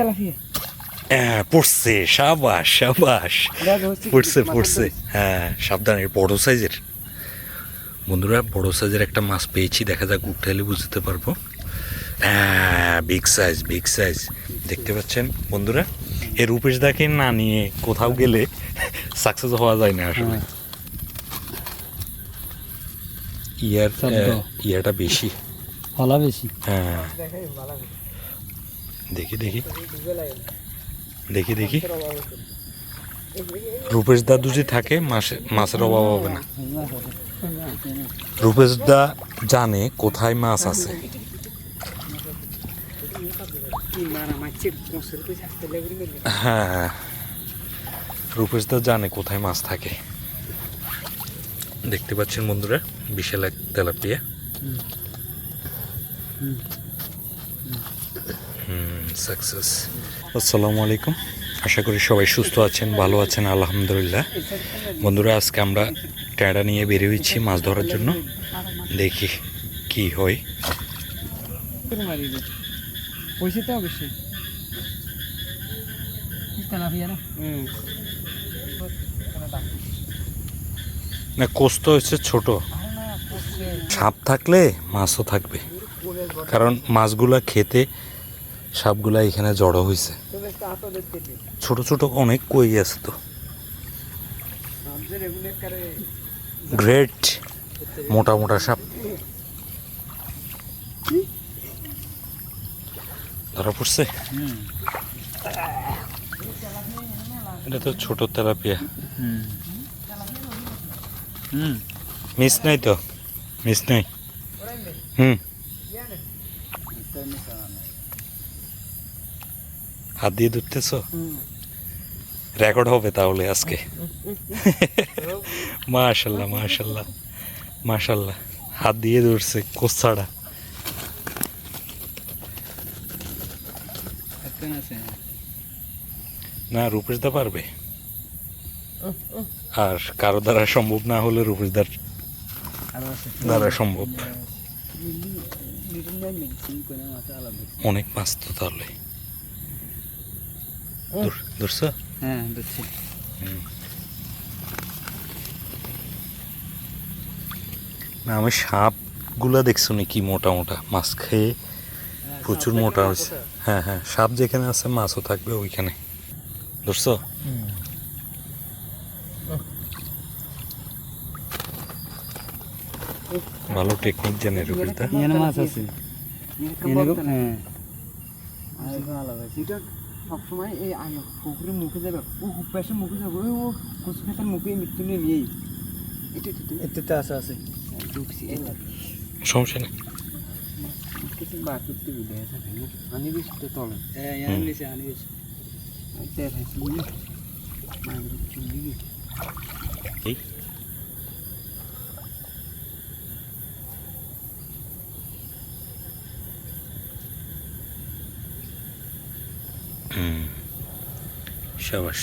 Tilapia. হ্যাঁ, পড়ছে সাবাস সাবাস। পড়ছে পড়ছে। হ্যাঁ সাবধানে বড় সাইজের। বন্ধুরা বড় সাইজের একটা মাছ পেয়েছি দেখা যাক উঠাইলে বুঝতে পারব। হ্যাঁ বিগ সাইজ বিগ সাইজ দেখতে পাচ্ছেন বন্ধুরা এই রূপেশ দাকে না নিয়ে কোথাও গেলে সাকসেস হওয়া যায় না আসলে। ইয়ার ইয়াটা বেশি। হলা বেশি। হ্যাঁ। দেখি দেখি। দেখি দেখি। রূপেশ দা দুজি থাকে, মাসে মাছের অভাব হবে না। রূপেশ দা জানে কোথায় মাছ আছে। হ্যাঁ রূপেশ দা জানে কোথায় মাছ থাকে। দেখতে পাচ্ছেন বন্ধুরা, বিশাল এক তেলাপিয়া। হুম সাকসেস আসসালামু আলাইকুম। আশা করি সবাই সুস্থ আছেন, ভালো আছেন, আলহামদুলিল্লাহ। বন্ধুরা, আজকে আমরা ট্যাঁড়া নিয়ে বেরিয়েছি মাছ ধরার জন্য। দেখি কি হয়। না, কোস্ত হচ্ছে ছোট। সাপ থাকলে মাছও থাকবে। কারণ মাছগুলা খেতে সাপগুলা এখানে জড়ো হয়েছে ছোট ছোট অনেক কই আছে তো। গ্রেট মোটা মোটা সাপ। ধরা পড়ছে? এটা তো ছোট তেলাপিয়া। হুম। মিস নাই তো? মিস নাই? হুম। হাত দিয়ে ধরতেছ? রেকর্ড হবে তাহলে আজকে। মাশাল্লাহ মাশাল্লাহ মাশাল্লাহ। হাত দিয়ে ধরছে কোসাড়া না রূপেশ দা পারবে? আর কারও দ্বারা সম্ভব না হলে রূপেশ দার দ্বারা সম্ভব। অনেক মাছ তো তাহলে। ধর- ধরছো? হ্যাঁ বুঝছি না আমি সাপগুলা দেখছ কি মোটা মোটা? মাছ খেয়ে প্রচুর মোটা হয়েছে। হ্যাঁ হ্যাঁ সাপ যেখানে আছে মাছও থাকবে ওইখানে। ধরছো? ভালো টেকনিক জানে রূপেশদা এখানে মাছ আছে। হ্যাঁ। সবসময় এই আলো পুকুরের মুখে যাবে ও হুপাসের মুখে যাবে ওই ও কচু খেতার মুখে মৃত্যু নিয়ে নিয়েই। এটা আছে আছে এই সমস্যা নেই। কিছু আছে আনি দিস তো তলে। হ্যাঁ আনি দিস আনি হাসি এই সাবাস।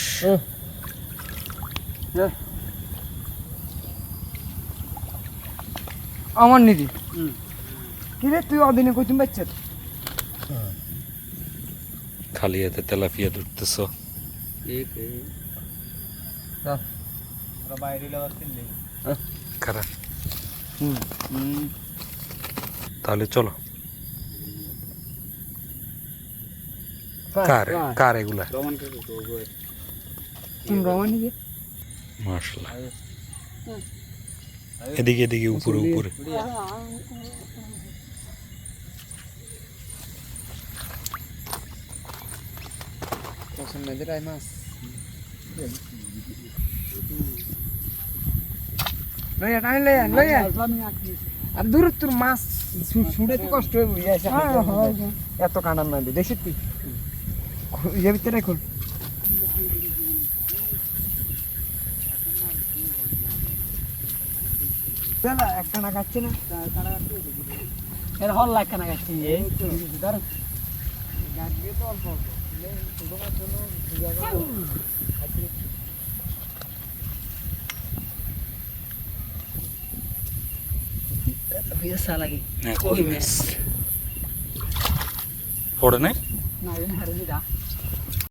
আমার নিদি কি রে তুই অদিনে কই তুমি বাচ্চা? খালি হাতে তেলাপিয়া ধরতেছ। খারাপ। তাহলে চলো। কার? কার? এগুলা? এদিকে এদিকে উপরে উপরে। আর দূর তোর মাছ ছুড়ে তো কষ্ট হয়ে বুঝে এত কাঁটার নয় দেখছি তুই। ইয়ে ভিতরে খুল। একটা না খাচ্ছে না এর হল লাখ না খাচ্ছি এই তো। ধর। গাছগুলো তো অল্প অল্প ছোট মাছ হলো দু জায়গা বিয়ে লাগে হ্যাঁ, কই মাছ পড়ে নাই? না হারে দিদা।